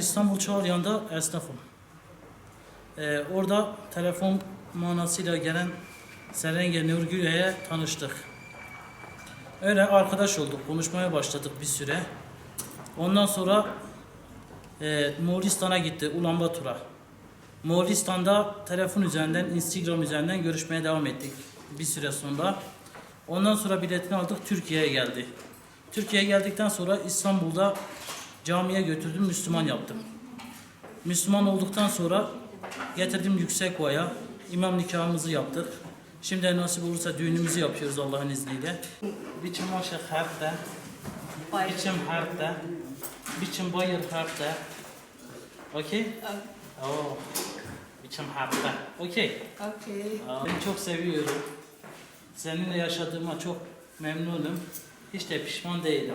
İstanbul Çağlayan'da esnafım. Ee, orada telefon manasıyla gelen Serenge Nurgül'e tanıştık. Öyle arkadaş olduk, konuşmaya başladık bir süre. Ondan sonra e, Moğolistan'a gitti, Ulan Batur'a. Moğolistan'da telefon üzerinden, Instagram üzerinden görüşmeye devam ettik bir süre sonra. Ondan sonra biletini aldık, Türkiye'ye geldi. Türkiye'ye geldikten sonra İstanbul'da camiye götürdüm, Müslüman yaptım. Müslüman olduktan sonra getirdim yüksek oya, imam nikahımızı yaptık. Şimdi nasip olursa düğünümüzü yapıyoruz Allah'ın izniyle. Biçim aşık harfte, biçim harfte, biçim bayır harfte. Okey? Oh. Biçim harfte. Okey. Okay. Aa, Seni çok seviyorum. Seninle yaşadığıma çok memnunum. Hiç de pişman değilim.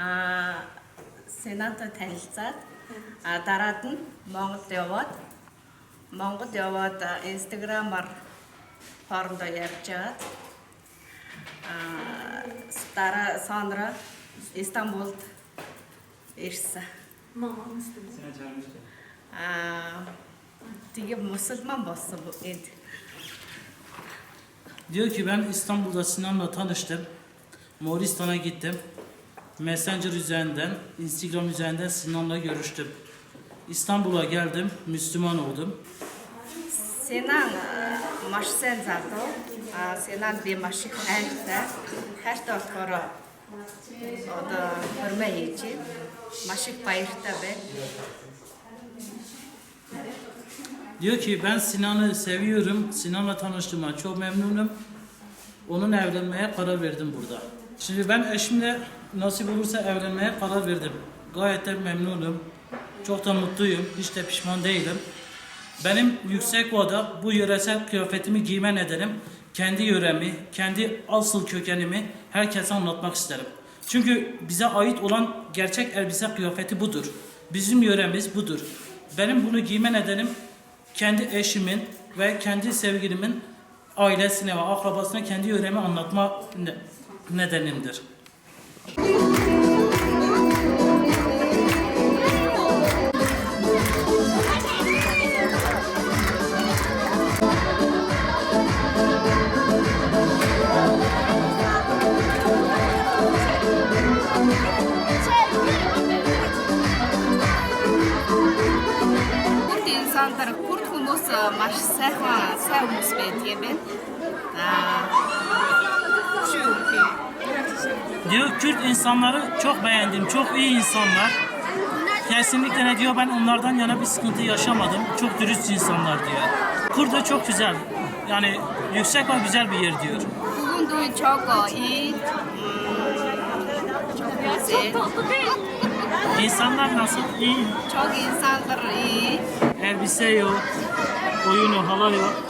аа сенатор танилцаад аа дараад нь Монголд яваад Монгол яваад инстаграмаар хоорондоо ярьж агаад аа дараа sonra Стамбулд ирсэн. Аа тэгээ мусульман болсон энд. Diyor ki ben İstanbul'da Sinan'la tanıştım. Moğolistan'a gittim. Messenger üzerinden, Instagram üzerinden Sinan'la görüştüm. İstanbul'a geldim, Müslüman oldum. Sinan e, maşsen zato, e, Sinan bir maşik herde, her doktora o da hürme için maşik bayırda be. Diyor ki ben Sinan'ı seviyorum, Sinan'la tanıştığıma çok memnunum. Onun evlenmeye karar verdim burada. Şimdi ben eşimle nasip olursa evlenmeye karar verdim. Gayet de memnunum. Çok da mutluyum. Hiç de pişman değilim. Benim yüksek ovada bu yöresel kıyafetimi giyme nedenim kendi yöremi, kendi asıl kökenimi herkese anlatmak isterim. Çünkü bize ait olan gerçek elbise kıyafeti budur. Bizim yöremiz budur. Benim bunu giyme nedenim kendi eşimin ve kendi sevgilimin ailesine ve akrabasına kendi yöremi anlatma nedenimdir. Күрд инсандар күрд хүмүүс маш сайхан сайн хүмүүс Diyor Kürt insanları çok beğendim, çok iyi insanlar. Kesinlikle ne diyor ben onlardan yana bir sıkıntı yaşamadım. Çok dürüst insanlar diyor. Kurda çok güzel. Yani yüksek ve güzel bir yer diyor. Bulunduğu hmm. çok iyi. Çok tatlı değil. İnsanlar nasıl? İyi. Çok insanlar iyi. Elbise yok. Oyunu, hala yok.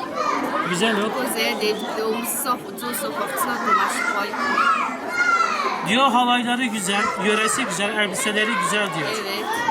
Güzel yok. Güzel değil. Doğumsuz sofrası, sofrasına kumaşı koyuyor. Diyor halayları güzel, yöresi güzel, elbiseleri güzel diyor. Evet.